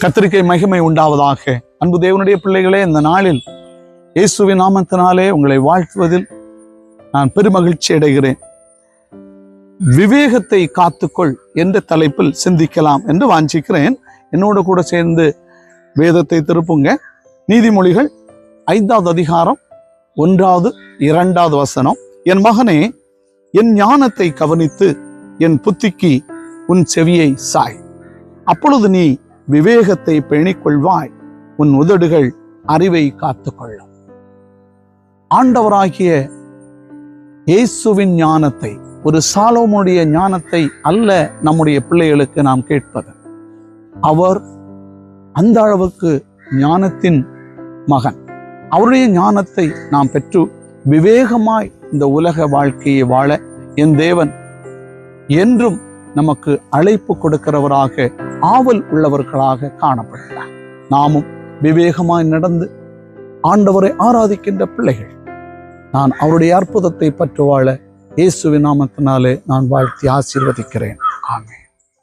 கத்திரிக்கை மகிமை உண்டாவதாக. அன்பு தேவனுடைய பிள்ளைகளே இந்த நாளில் இயேசுவின் நாமத்தினாலே உங்களை வாழ்த்துவதில் நான் பெருமகிழ்ச்சி அடைகிறேன். விவேகத்தை காத்துக்கொள் என்ற தலைப்பில் சிந்திக்கலாம் என்று வாஞ்சிக்கிறேன். என்னோட கூட சேர்ந்து வேதத்தை திருப்புங்க. நீதிமொழிகள் ஐந்தாவது அதிகாரம் ஒன்றாவது இரண்டாவது வசனம். என் மகனே என் ஞானத்தை கவனித்து என் புத்திக்கு உன் செவியை சாய். அப்பொழுது நீ விவேகத்தை பேணிக்கொள்வாய். உன் உதடுகள் அறிவை காத்துக்கொள்ளும். ஆண்டவராகிய இயேசுவின் ஞானத்தை ஒரு சாலோமுடைய ஞானத்தை அல்ல நம்முடைய பிள்ளைகளுக்கு நாம் கேட்பது. அவர் அந்த அளவுக்கு ஞானத்தின் மகன். அவருடைய ஞானத்தை நாம் பெற்று விவேகமாய் இந்த உலக வாழ்க்கையை வாழ என் தேவன் என்றும் நமக்கு அழைப்பு கொடுக்கிறவராக ஆவல் உள்ளவர்களாக காணப்படுகிறார் நாமும் விவேகமாய் நடந்து ஆண்டவரை ஆராதிக்கின்ற பிள்ளைகள். நான் அவருடைய அற்புதத்தை பற்று வாழ இயேசுவின் நாமத்தினாலே நான் வாழ்த்தி ஆசீர்வதிக்கிறேன். ஆமே